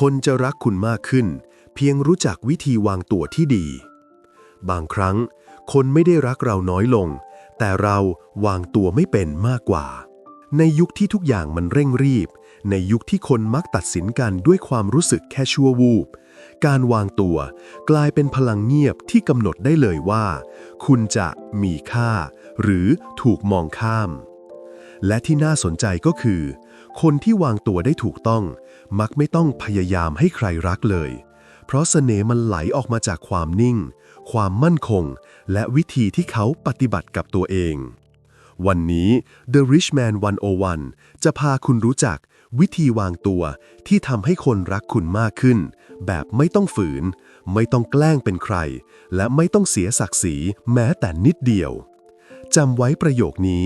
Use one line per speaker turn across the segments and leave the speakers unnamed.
คนจะรักคุณมากขึ้น เพียงรู้จักวิธีวางตัวที่ดี บางครั้ง คนไม่ได้รักเราน้อยลง แต่เราวางตัวไม่เป็นมากกว่า ในยุคที่ทุกอย่างมันเร่งรีบ ในยุคที่คนมักตัดสินกันด้วยความรู้สึกแค่ชั่ววูบ การวางตัวกลายเป็นพลังเงียบที่กำหนดได้เลยว่า คุณจะมีค่า หรือถูกมองข้าม และที่น่าสนใจก็คือ คนที่วางตัวได้ถูกต้อง มักไม่ต้องพยายามให้ใครรักเลย เพราะเสน่ห์มันไหลออกมาจากความนิ่ง ความมั่นคง และวิธีที่เขาปฏิบัติกับตัวเอง วันนี้ The Rich Man 101 จะพาคุณรู้จักวิธีวางตัวที่ทำให้คนรักคุณมากขึ้น แบบไม่ต้องฝืน ไม่ต้องแกล้งเป็นใคร และไม่ต้องเสียศักดิ์ศรีแม้แต่นิดเดียวจำไว้ประโยคนี้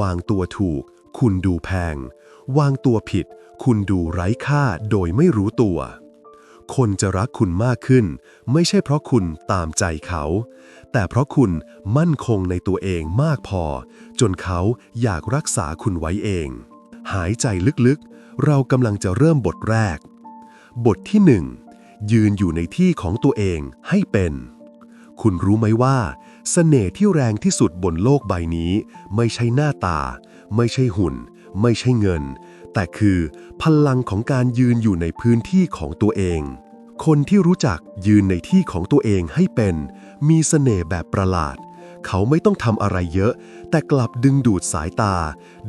วางตัวถูก คุณดูแพง วางตัวผิด คุณดูไร้ค่าโดยไม่รู้ตัว คนจะรักคุณมากขึ้น ไม่ใช่เพราะคุณตามใจเขา แต่เพราะคุณมั่นคงในตัวเองมากพอ จนเขาอยากรักษาคุณไว้เอง หายใจลึกๆ เรากำลังจะเริ่มบทแรก บทที่หนึ่งยืนอยู่ในที่ของตัวเองให้เป็น คุณรู้ไหมว่าเสน่ห์ที่แรงที่สุดบนโลกใบนี้ ไม่ใช่หน้าตา ไม่ใช่หุ่น ไม่ใช่เงิน แต่คือพลังของการยืนอยู่ในพื้นที่ของตัวเอง คนที่รู้จักยืนในที่ของตัวเองให้เป็น มีเสน่ห์แบบประหลาด เขาไม่ต้องทำอะไรเยอะ แต่กลับดึงดูดสายตา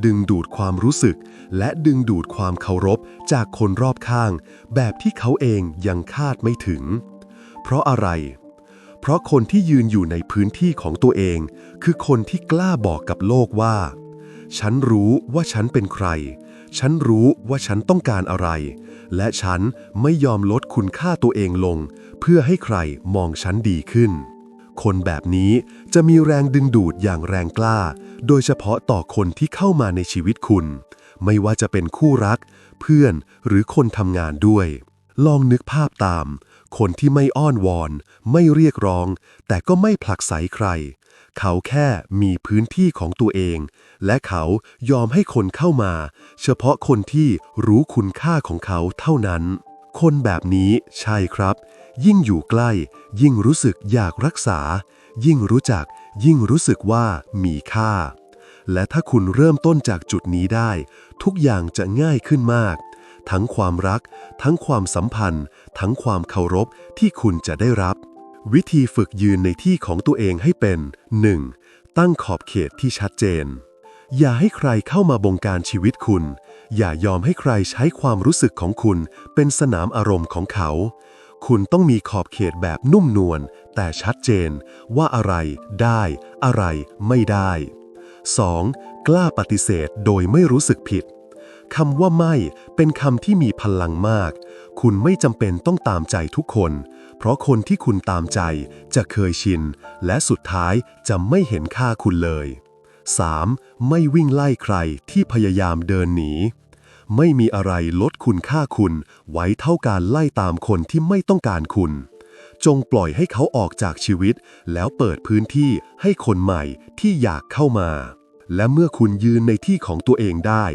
ดึงดูดความรู้สึก และดึงดูดความเคารพจากคนรอบข้าง แบบที่เขาเองยังคาดไม่ถึง เพราะอะไรเพราะคนที่ยืนอยู่ในพื้นที่ของตัวเอง คือคนที่กล้าบอกกับโลกว่า ฉันรู้ว่าฉันเป็นใคร ฉันรู้ว่าฉันต้องการอะไร และฉันไม่ยอมลดคุณค่าตัวเองลง เพื่อให้ใครมองฉันดีขึ้น คนแบบนี้จะมีแรงดึงดูดอย่างแรงกล้า โดยเฉพาะต่อคนที่เข้ามาในชีวิตคุณ ไม่ว่าจะเป็นคู่รัก เพื่อนหรือคนทำงานด้วย ลองนึกภาพตาม คนที่ไม่อ้อนวอน ไม่เรียกร้อง แต่ก็ไม่ผลักไสใคร เขาแค่มีพื้นที่ของตัวเอง และเขายอมให้คนเข้ามา เฉพาะคนที่รู้คุณค่าของเขาเท่านั้น คนแบบนี้ใช่ครับ ยิ่งอยู่ใกล้ ยิ่งรู้สึกอยากรักษา ยิ่งรู้จัก ยิ่งรู้สึกว่ามีค่า และถ้าคุณเริ่มต้นจากจุดนี้ได้ ทุกอย่างจะง่ายขึ้นมาก ทั้งความรัก ทั้งความสัมพันธ์ ทั้งความเคารพที่คุณจะได้รับ วิธีฝึกยืนในที่ของตัวเองให้เป็น 1. ตั้งขอบเขตที่ชัดเจน อย่าให้ใครเข้ามาบงการชีวิตคุณ อย่ายอมให้ใครใช้ความรู้สึกของคุณ เป็นสนามอารมณ์ของเขา คุณต้องมีขอบเขตแบบนุ่มนวลแต่ชัดเจนว่าอะไรได้ อะไรไม่ได้ 2. กล้าปฏิเสธโดยไม่รู้สึกผิด คำว่าไม่เป็นคำที่มีพลังมาก คุณไม่จำเป็นต้องตามใจทุกคน เพราะคนที่คุณตามใจจะเคยชิน และสุดท้ายจะไม่เห็นค่าคุณเลย 3. ไม่วิ่งไล่ใครที่พยายามเดินหนี ไม่มีอะไรลดคุณค่าคุณ ไว้เท่าการไล่ตามคนที่ไม่ต้องการคุณ จงปล่อยให้เขาออกจากชีวิต แล้วเปิดพื้นที่ให้คนใหม่ที่อยากเข้ามา และเมื่อคุณยืนในที่ของตัวเองได้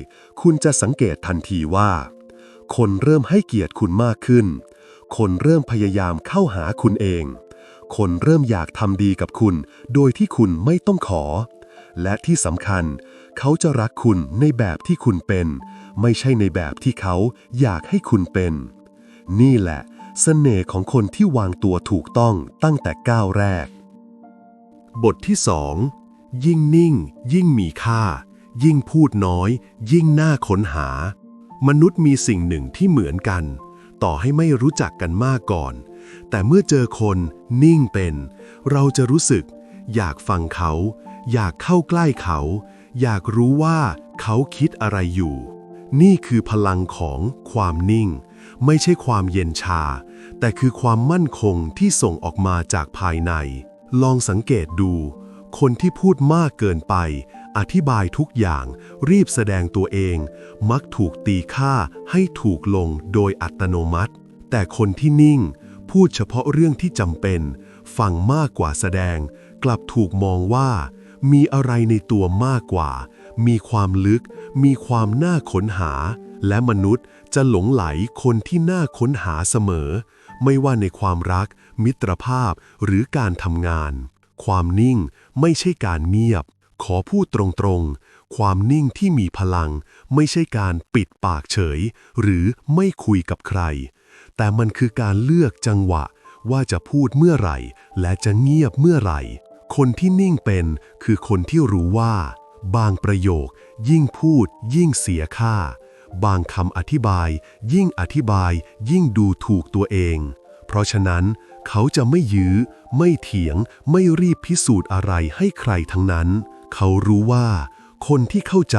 คุณจะสังเกตทันทีว่า คนเริ่มให้เกียรติคุณมากขึ้น คนเริ่มพยายามเข้าหาคุณเอง คนเริ่มอยากทำดีกับคุณ โดยที่คุณไม่ต้องขอ และที่สำคัญ เขาจะรักคุณในแบบที่คุณเป็น ไม่ใช่ในแบบที่เขาอยากให้คุณเป็น นี่แหละเสน่ห์ของคนที่วางตัวถูกต้องตั้งแต่ก้าวแรก บทที่สอง ยิ่งนิ่ง ยิ่งมีค่า ยิ่งพูดน้อย ยิ่งน่าค้นหา มนุษย์มีสิ่งหนึ่งที่เหมือนกัน ต่อให้ไม่รู้จักกันมากก่อน แต่เมื่อเจอคนนิ่งเป็น เราจะรู้สึก อยากฟังเขา อยากเข้าใกล้เขา อยากรู้ว่าเขาคิดอะไรอยู่ นี่คือพลังของความนิ่ง ไม่ใช่ความเย็นชา แต่คือความมั่นคงที่ส่งออกมาจากภายใน ลองสังเกตดู คนที่พูดมากเกินไป อธิบายทุกอย่าง รีบแสดงตัวเอง มักถูกตีค่าให้ถูกลงโดยอัตโนมัติ แต่คนที่นิ่ง พูดเฉพาะเรื่องที่จำเป็น ฟังมากกว่าแสดง กลับถูกมองว่า มีอะไรในตัวมากกว่า มีความลึก มีความน่าค้นหา และมนุษย์จะหลงไหลคนที่น่าค้นหาเสมอ ไม่ว่าในความรัก มิตรภาพหรือการทำงาน ความนิ่งไม่ใช่การเงียบ ขอพูดตรงๆ ความนิ่งที่มีพลัง ไม่ใช่การปิดปากเฉย หรือไม่คุยกับใคร แต่มันคือการเลือกจังหวะ ว่าจะพูดเมื่อไหร่ และจะเงียบเมื่อไหร่ คนที่นิ่งเป็นคือคนที่รู้ว่า บางประโยค ยิ่งพูด ยิ่งเสียค่า บางคำอธิบาย ยิ่งอธิบาย ยิ่งดูถูกตัวเอง เพราะฉะนั้น เขาจะไม่ยื้อ ไม่เถียง ไม่รีบพิสูจน์อะไรให้ใครทั้งนั้น เขารู้ว่า คนที่เข้าใจ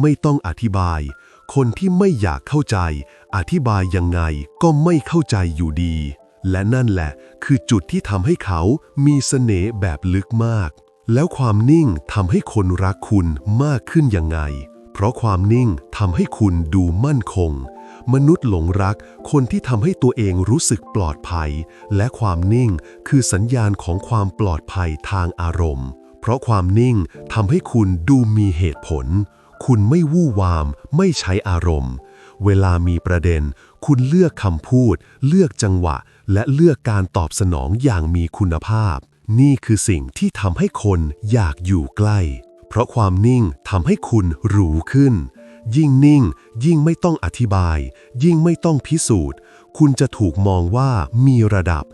ไม่ต้องอธิบาย คนที่ไม่อยากเข้าใจ อธิบายยังไงก็ไม่เข้าใจอยู่ดี และนั่นแหละ คือจุดที่ทำให้เขามีเสน่ห์แบบลึกมาก แล้วความนิ่งทำให้คนรักคุณมากขึ้นยังไง เพราะความนิ่งทำให้คุณดูมั่นคง มนุษย์หลงรัก คนที่ทำให้ตัวเองรู้สึกปลอดภัย และความนิ่งคือสัญญาณของความปลอดภัยทางอารมณ์ เพราะความนิ่งทำให้คุณดูมีเหตุผล คุณไม่วู่วาม ไม่ใช้อารมณ์ เวลามีประเด็น คุณเลือกคำพูด เลือกจังหวะ และเลือกการตอบสนองอย่างมีคุณภาพ นี่คือสิ่งที่ทำให้คนอยากอยู่ใกล้ เพราะความนิ่งทำให้คุณหรูขึ้น ยิ่งนิ่ง ยิ่งไม่ต้องอธิบาย ยิ่งไม่ต้องพิสูจน์ คุณจะถูกมองว่ามีระดับ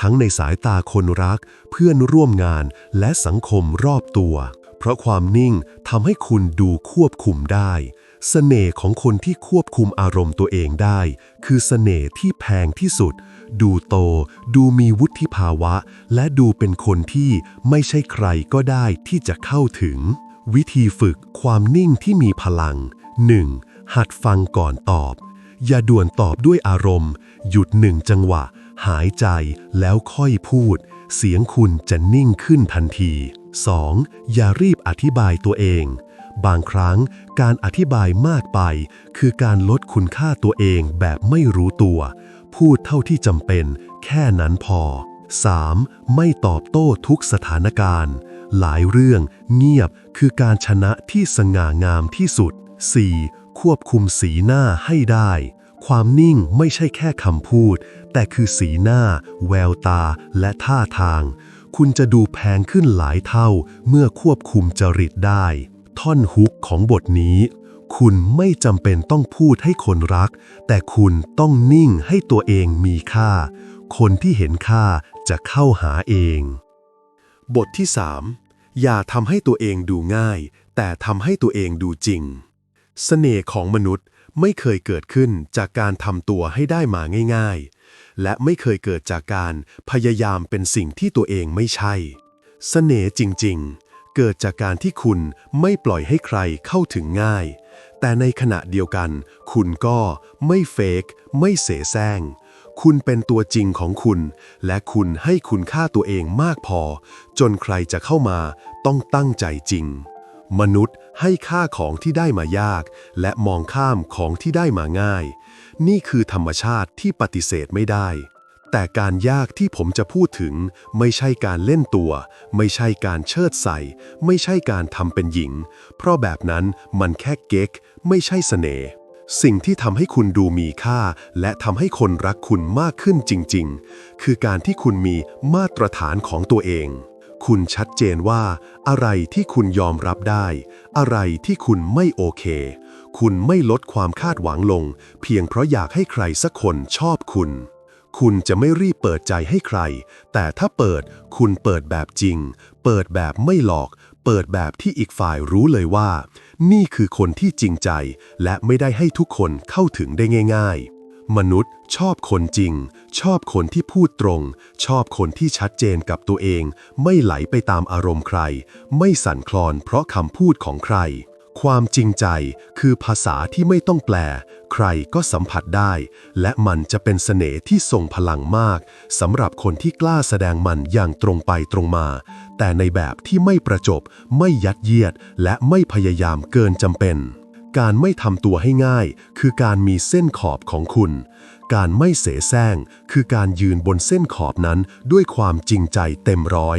ทั้งในสายตาคนรัก เพื่อนร่วมงานและสังคมรอบตัว เพราะความนิ่งทำให้คุณดูควบคุมได้เสน่ห์ของคนที่ควบคุมอารมณ์ตัวเองได้ คือเสน่ห์ที่แพงที่สุด ดูโต ดูมีวุฒิภาวะ และดูเป็นคนที่ไม่ใช่ใครก็ได้ที่จะเข้าถึง วิธีฝึกความนิ่งที่มีพลัง 1. หัดฟังก่อนตอบ อย่าด่วนตอบด้วยอารมณ์ หยุดหนึ่งจังหวะ หายใจแล้วค่อยพูด เสียงคุณจะนิ่งขึ้นทันที 2. อย่ารีบอธิบายตัวเอง บางครั้งการอธิบายมากไป คือการลดคุณค่าตัวเองแบบไม่รู้ตัว พูดเท่าที่จำเป็น แค่นั้นพอ 3. ไม่ตอบโต้ทุกสถานการณ์ หลายเรื่องเงียบคือการชนะที่สง่างามที่สุด 4. ควบคุมสีหน้าให้ได้ ความนิ่งไม่ใช่แค่คำพูด แต่คือสีหน้า แววตา และท่าทาง คุณจะดูแพงขึ้นหลายเท่า เมื่อควบคุมจริตได้ ท่อนฮุกของบทนี้ คุณไม่จำเป็นต้องพูดให้คนรัก แต่คุณต้องนิ่งให้ตัวเองมีค่า คนที่เห็นค่าจะเข้าหาเอง บทที่ 3 อย่าทำให้ตัวเองดูง่าย แต่ทำให้ตัวเองดูจริง เสน่ห์ของมนุษย์ไม่เคยเกิดขึ้นจากการทำตัวให้ได้มาง่าย ๆ และไม่เคยเกิดจากการพยายามเป็นสิ่งที่ตัวเองไม่ใช่ เสน่ห์จริงๆ เกิดจากการที่คุณไม่ปล่อยให้ใครเข้าถึงง่าย แต่ในขณะเดียวกัน คุณก็ไม่เฟกไม่เสแสร้งคุณเป็นตัวจริงของคุณ และคุณให้คุณค่าตัวเองมากพอ จนใครจะเข้ามาต้องตั้งใจจริง มนุษย์ให้ค่าของที่ได้มายาก และมองข้ามของที่ได้มาง่าย นี่คือธรรมชาติที่ปฏิเสธไม่ได้ แต่การยากที่ผมจะพูดถึง ไม่ใช่การเล่นตัว ไม่ใช่การเชิดใส่ ไม่ใช่การทำเป็นหญิง เพราะแบบนั้นมันแค่เก๊ก ไม่ใช่เสน่ห์สิ่งที่ทำให้คุณดูมีค่า และทำให้คนรักคุณมากขึ้นจริง ๆ คือการที่คุณมีมาตรฐานของตัวเอง คุณชัดเจนว่า อะไรที่คุณยอมรับได้ อะไรที่คุณไม่โอเค คุณไม่ลดความคาดหวังลง เพียงเพราะอยากให้ใครสักคนชอบคุณ คุณจะไม่รีบเปิดใจให้ใคร แต่ถ้าเปิดคุณเปิดแบบจริง เปิดแบบไม่หลอก เปิดแบบที่อีกฝ่ายรู้เลยว่า นี่คือคนที่จริงใจ และไม่ได้ให้ทุกคนเข้าถึงได้ง่าย ๆ มนุษย์ชอบคนจริง ชอบคนที่พูดตรง ชอบคนที่ชัดเจนกับตัวเอง ไม่ไหลไปตามอารมณ์ใคร ไม่สั่นคลอนเพราะคำพูดของใคร ความจริงใจคือภาษาที่ไม่ต้องแปล ใครก็สัมผัสได้ และมันจะเป็นเสน่ห์ที่ทรงพลังมากสำหรับคนที่กล้าแสดงมันอย่างตรงไปตรงมา แต่ในแบบที่ไม่ประจบ ไม่ยัดเยียด และไม่พยายามเกินจำเป็น การไม่ทำตัวให้ง่าย คือการมีเส้นขอบของคุณ การไม่เสแสร้งคือการยืนบนเส้นขอบนั้นด้วยความจริงใจเต็มร้อย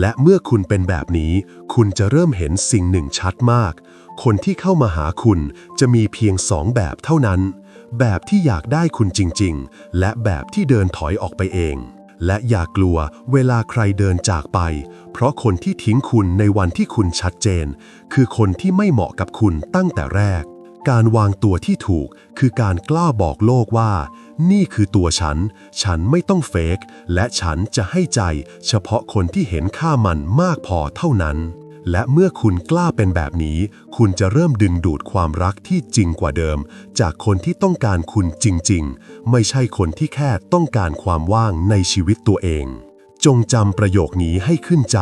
และเมื่อคุณเป็นแบบนี้ คุณจะเริ่มเห็นสิ่งหนึ่งชัดมาก คนที่เข้ามาหาคุณจะมีเพียงสองแบบเท่านั้น แบบที่อยากได้คุณจริง ๆ และแบบที่เดินถอยออกไปเอง และอย่ากลัวเวลาใครเดินจากไป เพราะคนที่ทิ้งคุณในวันที่คุณชัดเจน คือคนที่ไม่เหมาะกับคุณตั้งแต่แรก การวางตัวที่ถูก คือการกล้าบอกโลกว่า นี่คือตัวฉัน ฉันไม่ต้องเฟกและฉันจะให้ใจ เฉพาะคนที่เห็นค่ามันมากพอเท่านั้น และเมื่อคุณกล้าเป็นแบบนี้ คุณจะเริ่มดึงดูดความรักที่จริงกว่าเดิม จากคนที่ต้องการคุณจริง ๆ ไม่ใช่คนที่แค่ต้องการความว่างในชีวิตตัวเอง จงจำประโยคนี้ให้ขึ้นใจ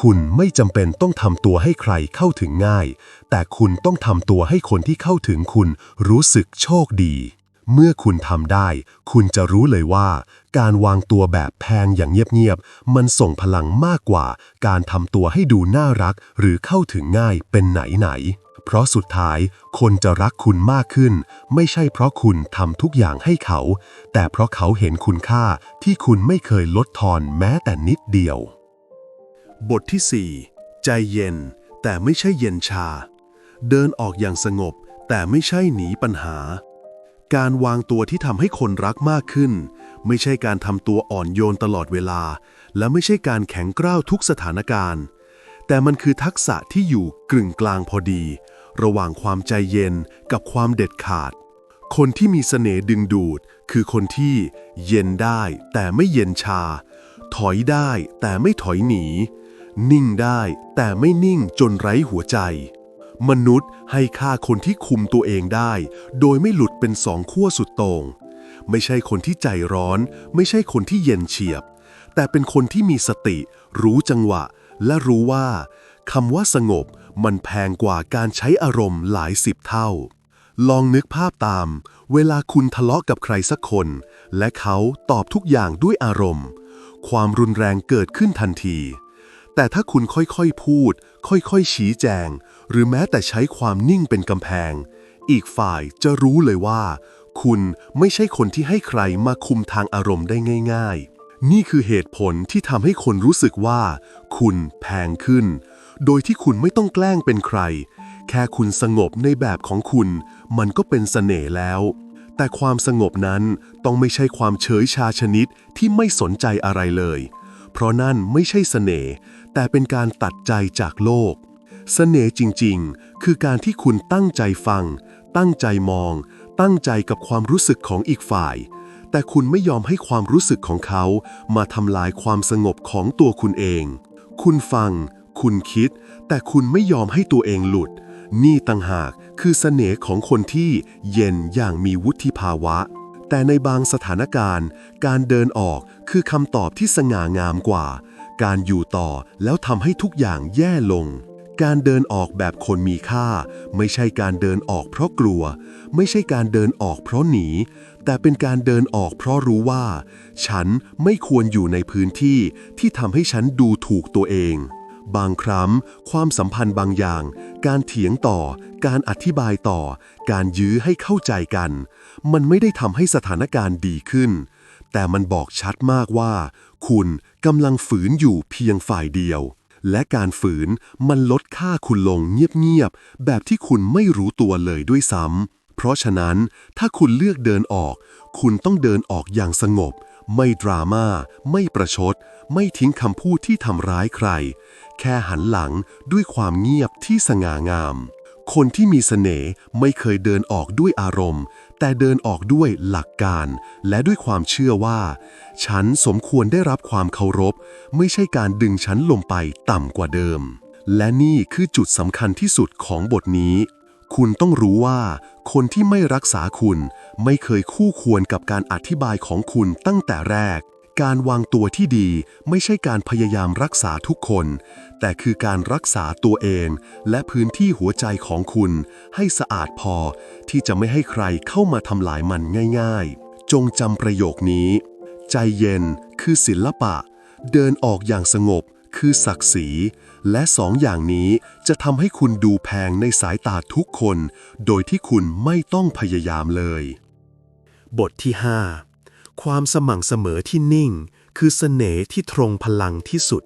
คุณไม่จำเป็นต้องทำตัวให้ใครเข้าถึงง่าย แต่คุณต้องทำตัวให้คนที่เข้าถึงคุณรู้สึกโชคดี เมื่อคุณทำได้ คุณจะรู้เลยว่า การวางตัวแบบแพงอย่างเงียบๆ มันส่งพลังมากกว่า การทำตัวให้ดูน่ารัก หรือเข้าถึงง่ายเป็นไหนๆ เพราะสุดท้ายคนจะรักคุณมากขึ้น ไม่ใช่เพราะคุณทำทุกอย่างให้เขา แต่เพราะเขาเห็นคุณค่าที่คุณไม่เคยลดทอนแม้แต่นิดเดียว บทที่ 4 ใจเย็น แต่ไม่ใช่เย็นชา เดินออกอย่างสงบ แต่ไม่ใช่หนีปัญหา การวางตัวที่ทำให้คนรักมากขึ้น ไม่ใช่การทำตัวอ่อนโยนตลอดเวลา และไม่ใช่การแข็งกร้าวทุกสถานการณ์ แต่มันคือทักษะที่อยู่กึ่งกลางพอดี ระหว่างความใจเย็นกับความเด็ดขาด คนที่มีเสน่ห์ดึงดูด คือคนที่เย็นได้แต่ไม่เย็นชา ถอยได้แต่ไม่ถอยหนี นิ่งได้แต่ไม่นิ่งจนไร้หัวใจ มนุษย์ให้ค่าคนที่คุมตัวเองได้ โดยไม่หลุดเป็นสองขั้วสุดโต่งไม่ใช่คนที่ใจร้อน ไม่ใช่คนที่เย็นเฉียบ แต่เป็นคนที่มีสติ รู้จังหวะ และรู้ว่าคำว่าสงบมันแพงกว่าการใช้อารมณ์หลายสิบเท่า ลองนึกภาพตาม เวลาคุณทะเลาะกับใครสักคน และเขาตอบทุกอย่างด้วยอารมณ์ ความรุนแรงเกิดขึ้นทันที แต่ถ้าคุณค่อยๆพูด ค่อยๆชี้แจง หรือแม้แต่ใช้ความนิ่งเป็นกำแพง อีกฝ่ายจะรู้เลยว่า คุณไม่ใช่คนที่ให้ใครมาคุมทางอารมณ์ได้ง่าย ๆ นี่คือเหตุผลที่ทำให้คนรู้สึกว่า คุณแพงขึ้น โดยที่คุณไม่ต้องแกล้งเป็นใคร แค่คุณสงบในแบบของคุณ มันก็เป็นเสน่ห์แล้ว แต่ความสงบนั้นต้องไม่ใช่ความเฉยชาชนิดที่ไม่สนใจอะไรเลย เพราะนั่นไม่ใช่เสน่ห์ แต่เป็นการตัดใจจากโลกเสน่ห์จริงๆ คือการที่คุณตั้งใจฟัง ตั้งใจมอง ตั้งใจกับความรู้สึกของอีกฝ่าย แต่คุณไม่ยอมให้ความรู้สึกของเขา มาทำลายความสงบของตัวคุณเอง คุณฟัง คุณคิด แต่คุณไม่ยอมให้ตัวเองหลุด นี่ต่างหากคือเสน่ห์ของคนที่เย็นอย่างมีวุฒิภาวะ แต่ในบางสถานการณ์ การเดินออกคือคำตอบที่สง่างามกว่า การอยู่ต่อแล้วทำให้ทุกอย่างแย่ลง การเดินออกแบบคนมีค่า ไม่ใช่การเดินออกเพราะกลัว ไม่ใช่การเดินออกเพราะหนี แต่เป็นการเดินออกเพราะรู้ว่า ฉันไม่ควรอยู่ในพื้นที่ที่ทำให้ฉันดูถูกตัวเองบางครั้งความสัมพันธ์บางอย่าง การเถียงต่อ การอธิบายต่อ การยื้อให้เข้าใจกัน มันไม่ได้ทำให้สถานการณ์ดีขึ้น แต่มันบอกชัดมากว่า คุณกำลังฝืนอยู่เพียงฝ่ายเดียว และการฝืนมันลดค่าคุณลงเงียบๆ แบบที่คุณไม่รู้ตัวเลยด้วยซ้ำ เพราะฉะนั้นถ้าคุณเลือกเดินออก คุณต้องเดินออกอย่างสงบ ไม่ดราม่า ไม่ประชด ไม่ทิ้งคำพูดที่ทำร้ายใคร แค่หันหลังด้วยความเงียบที่สง่างามคนที่มีเสน่ห์ไม่เคยเดินออกด้วยอารมณ์ แต่เดินออกด้วยหลักการและด้วยความเชื่อว่า ฉันสมควรได้รับความเคารพ ไม่ใช่การดึงฉันลงไปต่ำกว่าเดิม และนี่คือจุดสำคัญที่สุดของบทนี้ คุณต้องรู้ว่า คนที่ไม่รักษาคุณ ไม่เคยคู่ควรกับการอธิบายของคุณตั้งแต่แรก การวางตัวที่ดีไม่ใช่การพยายามรักษาทุกคน แต่คือการรักษาตัวเอง และพื้นที่หัวใจของคุณ ให้สะอาดพอที่จะไม่ให้ใครเข้ามาทำลายมันง่าย ๆ จงจำประโยคนี้ ใจเย็นคือศิลปะ เดินออกอย่างสงบคือศักดิ์ศรี และสองอย่างนี้จะทำให้คุณดูแพงในสายตาทุกคน โดยที่คุณไม่ต้องพยายามเลย บทที่ 5 ความสม่ำเสมอที่นิ่ง คือเสน่ห์ที่ตรงพลังที่สุด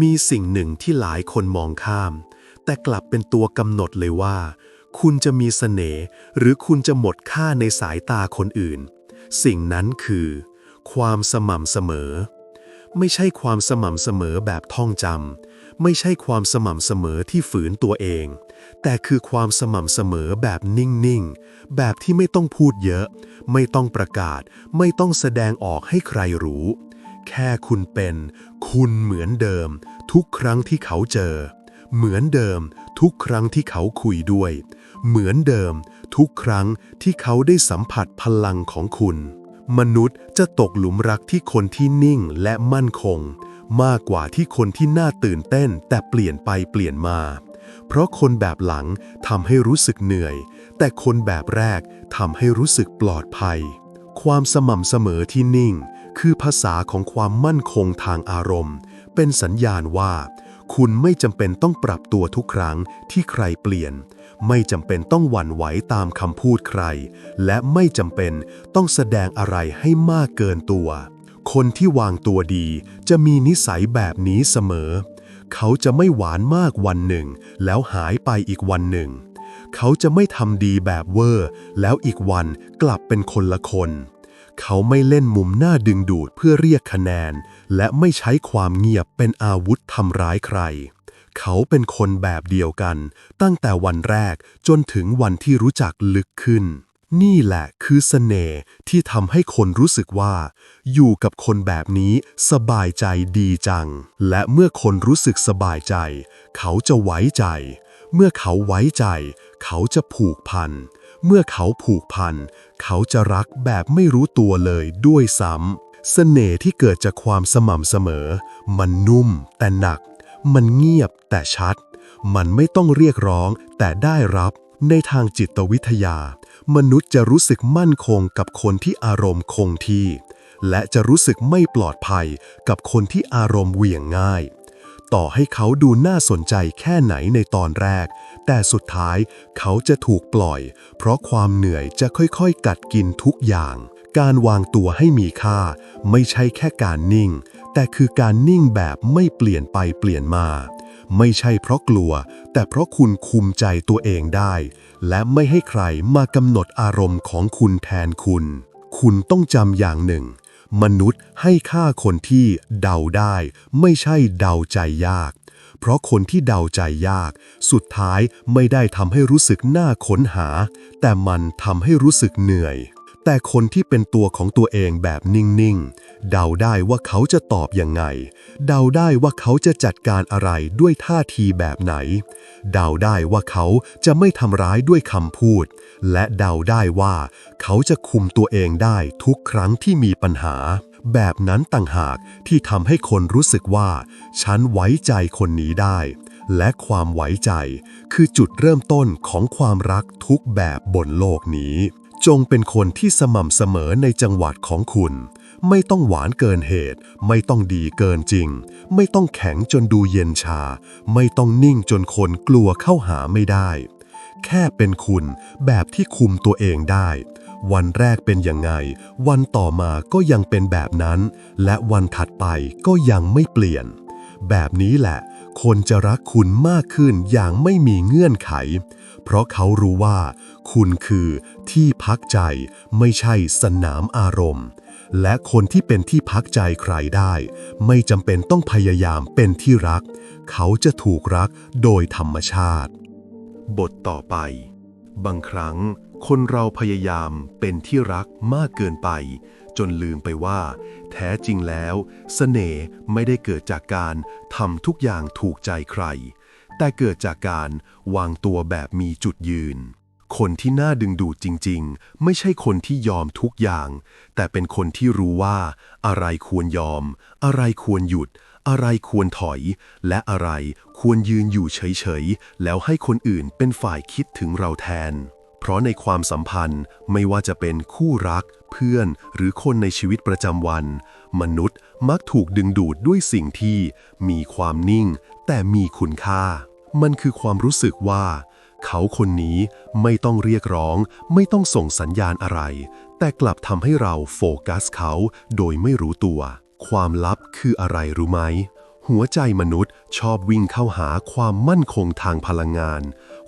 มีสิ่งหนึ่งที่หลายคนมองข้าม แต่กลับเป็นตัวกำหนดเลยว่า คุณจะมีเสน่ห์หรือคุณจะหมดค่าในสายตาคนอื่น สิ่งนั้นคือ ความสม่ำเสมอ ไม่ใช่ความสม่ำเสมอแบบท่องจำ ไม่ใช่ความสม่ำเสมอที่ฝืนตัวเอง แต่คือความสม่ำเสมอแบบนิ่งๆ แบบที่ไม่ต้องพูดเยอะ ไม่ต้องประกาศ ไม่ต้องแสดงออกให้ใครรู้ แค่คุณเป็น คุณเหมือนเดิม ทุกครั้งที่เขาเจอ เหมือนเดิม ทุกครั้งที่เขาคุยด้วย เหมือนเดิม ทุกครั้งที่เขาได้สัมผัสพลังของคุณ มนุษย์จะตกหลุมรักที่คนที่นิ่งและมั่นคง มากกว่าที่คนที่น่าตื่นเต้นแต่เปลี่ยนไปเปลี่ยนมา เพราะคนแบบหลังทำให้รู้สึกเหนื่อย แต่คนแบบแรกทำให้รู้สึกปลอดภัย ความสม่ำเสมอที่นิ่ง คือภาษาของความมั่นคงทางอารมณ์ เป็นสัญญาณว่า คุณไม่จำเป็นต้องปรับตัวทุกครั้งที่ใครเปลี่ยน ไม่จำเป็นต้องหวั่นไหวตามคำพูดใคร และไม่จำเป็นต้องแสดงอะไรให้มากเกินตัว คนที่วางตัวดีจะมีนิสัยแบบนี้เสมอ เขาจะไม่หวานมากวันหนึ่ง แล้วหายไปอีกวันหนึ่ง เขาจะไม่ทำดีแบบเวอร์ แล้วอีกวันกลับเป็นคนละคน เขาไม่เล่นมุมหน้าดึงดูดเพื่อเรียกคะแนน และไม่ใช้ความเงียบเป็นอาวุธทำร้ายใคร เขาเป็นคนแบบเดียวกัน ตั้งแต่วันแรกจนถึงวันที่รู้จักลึกขึ้น นี่แหละคือเสน่ห์ที่ทำให้คนรู้สึกว่า อยู่กับคนแบบนี้สบายใจดีจัง และเมื่อคนรู้สึกสบายใจ เขาจะไว้ใจ เมื่อเขาไว้ใจ เขาจะผูกพัน เมื่อเขาผูกพัน เขาจะรักแบบไม่รู้ตัวเลยด้วยซ้ำเสน่ห์ที่เกิดจากความสม่ำเสมอ มันนุ่มแต่หนัก มันเงียบแต่ชัด มันไม่ต้องเรียกร้องแต่ได้รับในทางจิตวิทยา มนุษย์จะรู้สึกมั่นคงกับคนที่อารมณ์คงที่ และจะรู้สึกไม่ปลอดภัยกับคนที่อารมณ์เหวี่ยงง่าย ต่อให้เขาดูน่าสนใจแค่ไหนในตอนแรก แต่สุดท้ายเขาจะถูกปล่อย เพราะความเหนื่อยจะค่อยๆ กัดกินทุกอย่าง การวางตัวให้มีค่า ไม่ใช่แค่การนิ่ง แต่คือการนิ่งแบบไม่เปลี่ยนไปเปลี่ยนมา ไม่ใช่เพราะกลัว แต่เพราะคุณคุมใจตัวเองได้ และไม่ให้ใครมากำหนดอารมณ์ของคุณแทนคุณ คุณต้องจำอย่างหนึ่ง มนุษย์ให้ค่าคนที่เดาได้ ไม่ใช่เดาใจยาก เพราะคนที่เดาใจยาก สุดท้ายไม่ได้ทำให้รู้สึกน่าค้นหา แต่มันทำให้รู้สึกเหนื่อย แต่คนที่เป็นตัวของตัวเองแบบนิ่ง ๆ เดาได้ว่าเขาจะตอบยังไง เดาได้ว่าเขาจะจัดการอะไรด้วยท่าทีแบบไหน เดาได้ว่าเขาจะไม่ทำร้ายด้วยคำพูด และเดาได้ว่า เขาจะคุมตัวเองได้ทุกครั้งที่มีปัญหา แบบนั้นต่างหากที่ทำให้คนรู้สึกว่า ฉันไว้ใจคนนี้ได้ และความไว้ใจ คือจุดเริ่มต้นของความรักทุกแบบบนโลกนี้ จงเป็นคนที่สม่ำเสมอในจังหวัดของคุณ ไม่ต้องหวานเกินเหตุ ไม่ต้องดีเกินจริง ไม่ต้องแข็งจนดูเย็นชา ไม่ต้องนิ่งจนคนกลัวเข้าหาไม่ได้ แค่เป็นคุณแบบที่คุมตัวเองได้ วันแรกเป็นยังไง วันต่อมาก็ยังเป็นแบบนั้น และวันถัดไปก็ยังไม่เปลี่ยน แบบนี้แหละ คนจะรักคุณมากขึ้นอย่างไม่มีเงื่อนไข เพราะเขารู้ว่า คุณคือที่พักใจไม่ใช่สนามอารมณ์ และคนที่เป็นที่พักใจใครได้ ไม่จำเป็นต้องพยายามเป็นที่รัก เขาจะถูกรักโดยธรรมชาติ บทต่อไป บางครั้งคนเราพยายามเป็นที่รักมากเกินไป จนลืมไปว่า แท้จริงแล้วเสน่ห์ไม่ได้เกิดจากการทำทุกอย่างถูกใจใคร แต่เกิดจากการวางตัวแบบมีจุดยืน คนที่น่าดึงดูดจริง ๆ ไม่ใช่คนที่ยอมทุกอย่าง แต่เป็นคนที่รู้ว่า อะไรควรยอม อะไรควรหยุด อะไรควรถอย และอะไรควรยืนอยู่เฉย ๆ แล้วให้คนอื่นเป็นฝ่ายคิดถึงเราแทน เพราะในความสัมพันธ์ไม่ว่าจะเป็นคู่รัก เพื่อน หรือคนในชีวิตประจำวัน มนุษย์มักถูกดึงดูดด้วยสิ่งที่ มีความนิ่ง แต่มีคุณค่า มันคือความรู้สึกว่า เขาคนนี้ไม่ต้องเรียกร้อง ไม่ต้องส่งสัญญาณอะไร แต่กลับทำให้เราโฟกัสเขาโดยไม่รู้ตัว ความลับคืออะไรรู้ไหม หัวใจมนุษย์ชอบวิ่งเข้าหาความมั่นคงทางพลังงาน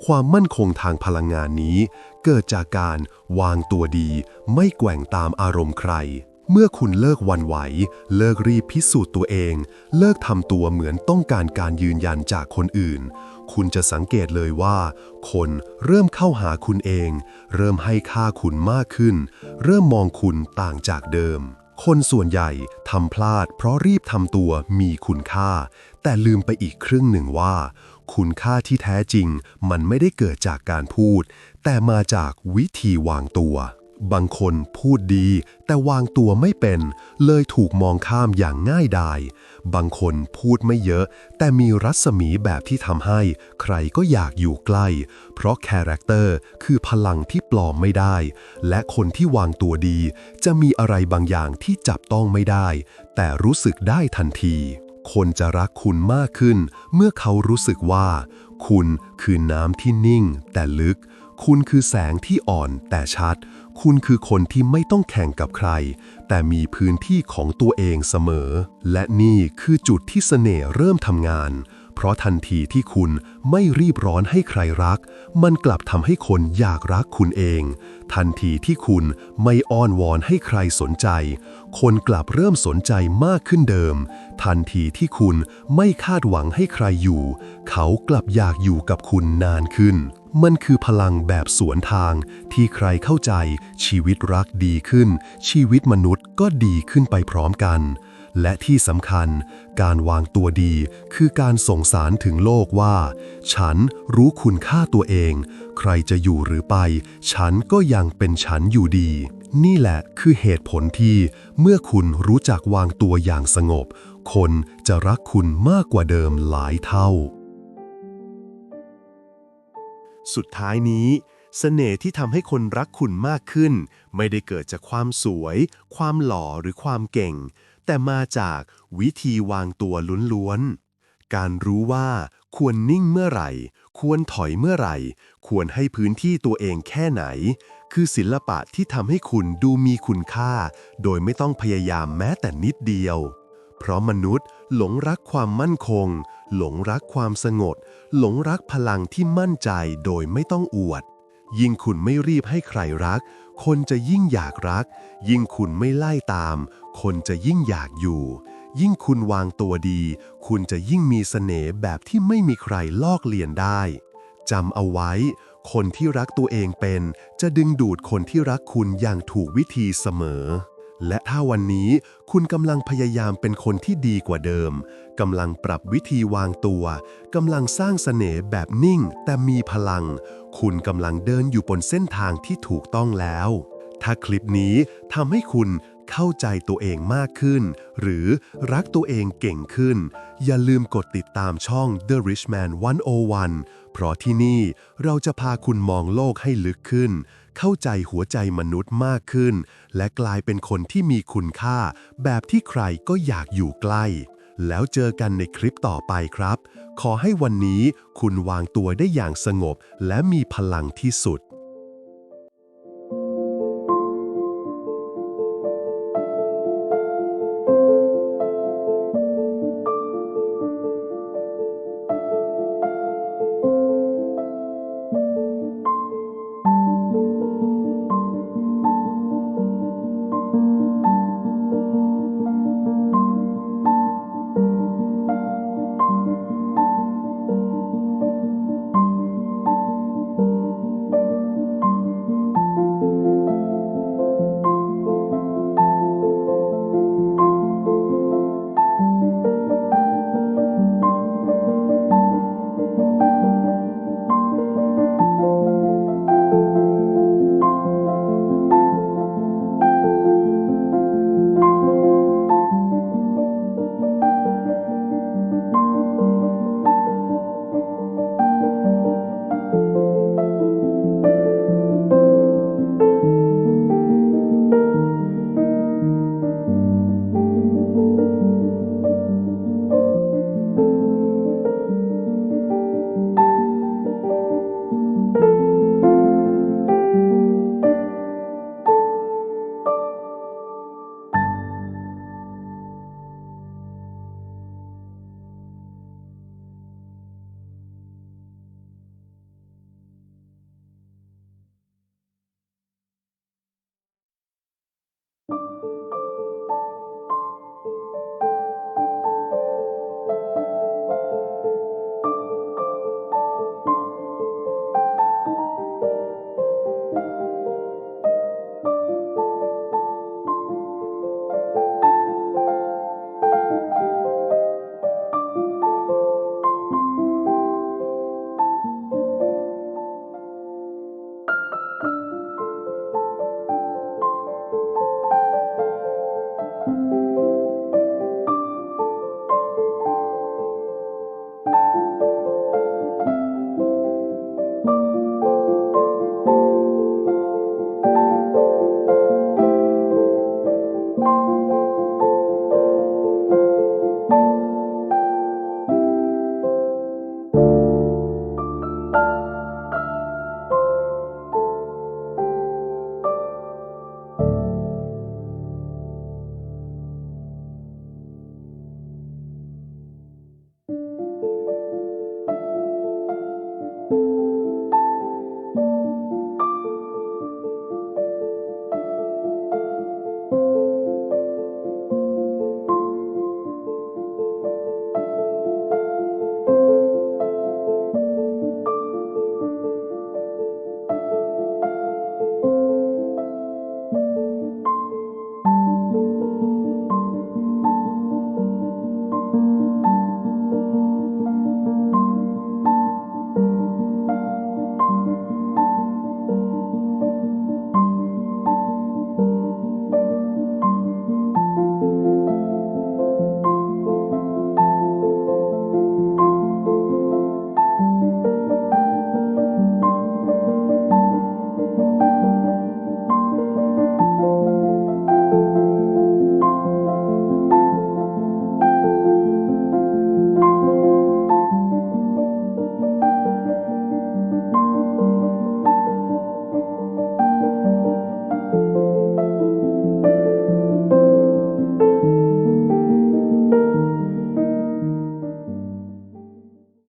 ความมั่นคงทางพลังงานนี้ เกิดจากการวางตัวดี ไม่แกว่งตามอารมณ์ใครเมื่อคุณเลิกวันไหว เลิกรีบพิสูจน์ตัวเอง เลิกทำตัวเหมือนต้องการการยืนยันจากคนอื่น คุณจะสังเกตเลยว่า คนเริ่มเข้าหาคุณเอง เริ่มให้ค่าคุณมากขึ้น เริ่มมองคุณต่างจากเดิม คนส่วนใหญ่ทำพลาด เพราะรีบทำตัวมีคุณค่า แต่ลืมไปอีกครึ่งหนึ่งว่า คุณค่าที่แท้จริง มันไม่ได้เกิดจากการพูด แต่มาจากวิธีวางตัว บางคนพูดดีแต่วางตัวไม่เป็น เลยถูกมองข้ามอย่างง่ายดาย บางคนพูดไม่เยอะ แต่มีรัศมีแบบที่ทำให้ ใครก็อยากอยู่ใกล้ เพราะคาแรคเตอร์คือพลังที่ปลอมไม่ได้ และคนที่วางตัวดี จะมีอะไรบางอย่างที่จับต้องไม่ได้ แต่รู้สึกได้ทันที คนจะรักคุณมากขึ้น เมื่อเขารู้สึกว่า คุณคือน้ำที่นิ่ง แต่ลึก คุณคือแสงที่อ่อนแต่ชัด คุณคือคนที่ไม่ต้องแข่งกับใคร แต่มีพื้นที่ของตัวเองเสมอ และนี่คือจุดที่เสน่ห์เริ่มทำงาน เพราะทันทีที่คุณไม่รีบร้อนให้ใครรัก มันกลับทำให้คนอยากรักคุณเอง ทันทีที่คุณไม่อ้อนวอนให้ใครสนใจ คนกลับเริ่มสนใจมากขึ้นเดิม ทันทีที่คุณไม่คาดหวังให้ใครอยู่ เขากลับอยากอยู่กับคุณนานขึ้น มันคือพลังแบบสวนทางที่ใครเข้าใจ ชีวิตรักดีขึ้น ชีวิตมนุษย์ก็ดีขึ้นไปพร้อมกัน และที่สำคัญ การวางตัวดีคือการส่งสารถึงโลกว่า ฉันรู้คุณค่าตัวเอง ใครจะอยู่หรือไป ฉันก็ยังเป็นฉันอยู่ดี นี่แหละคือเหตุผลที่ เมื่อคุณรู้จักวางตัวอย่างสงบ คนจะรักคุณมากกว่าเดิมหลายเท่า สุดท้ายนี้เสน่ห์ที่ทำให้คนรักคุณมากขึ้น ไม่ได้เกิดจากความสวย ความหล่อหรือความเก่ง แต่มาจากวิธีวางตัวล้วนๆ การรู้ว่าควรนิ่งเมื่อไหร่ ควรถอยเมื่อไหร่ ควรให้พื้นที่ตัวเองแค่ไหน คือศิลปะที่ทำให้คุณดูมีคุณค่า โดยไม่ต้องพยายามแม้แต่นิดเดียว เพราะมนุษย์หลงรักความมั่นคง หลงรักความสงบหลงรักพลังที่มั่นใจโดยไม่ต้องอวด ยิ่งคุณไม่รีบให้ใครรัก คนจะยิ่งอยากรัก ยิ่งคุณไม่ไล่ตาม คนจะยิ่งอยากอยู่ ยิ่งคุณวางตัวดี คุณจะยิ่งมีเสน่ห์แบบที่ไม่มีใครลอกเลียนได้จำเอาไว้ คนที่รักตัวเองเป็น จะดึงดูดคนที่รักคุณอย่างถูกวิธีเสมอ และถ้าวันนี้คุณกำลังพยายามเป็นคนที่ดีกว่าเดิม กำลังปรับวิธีวางตัว กำลังสร้างเสน่ห์แบบนิ่ง แต่มีพลัง คุณกำลังเดินอยู่บนเส้นทางที่ถูกต้องแล้ว ถ้าคลิปนี้ทำให้คุณเข้าใจตัวเองมากขึ้น หรือรักตัวเองเก่งขึ้น อย่าลืมกดติดตามช่อง The Rich Man 101 เพราะที่นี่เราจะพาคุณมองโลกให้ลึกขึ้น เข้าใจหัวใจมนุษย์มากขึ้น และกลายเป็นคนที่มีคุณค่า แบบที่ใครก็อยากอยู่ใกล้ แล้วเจอกันในคลิปต่อไปครับ ขอให้วันนี้คุณวางตัวได้อย่างสงบ และมีพลังที่สุด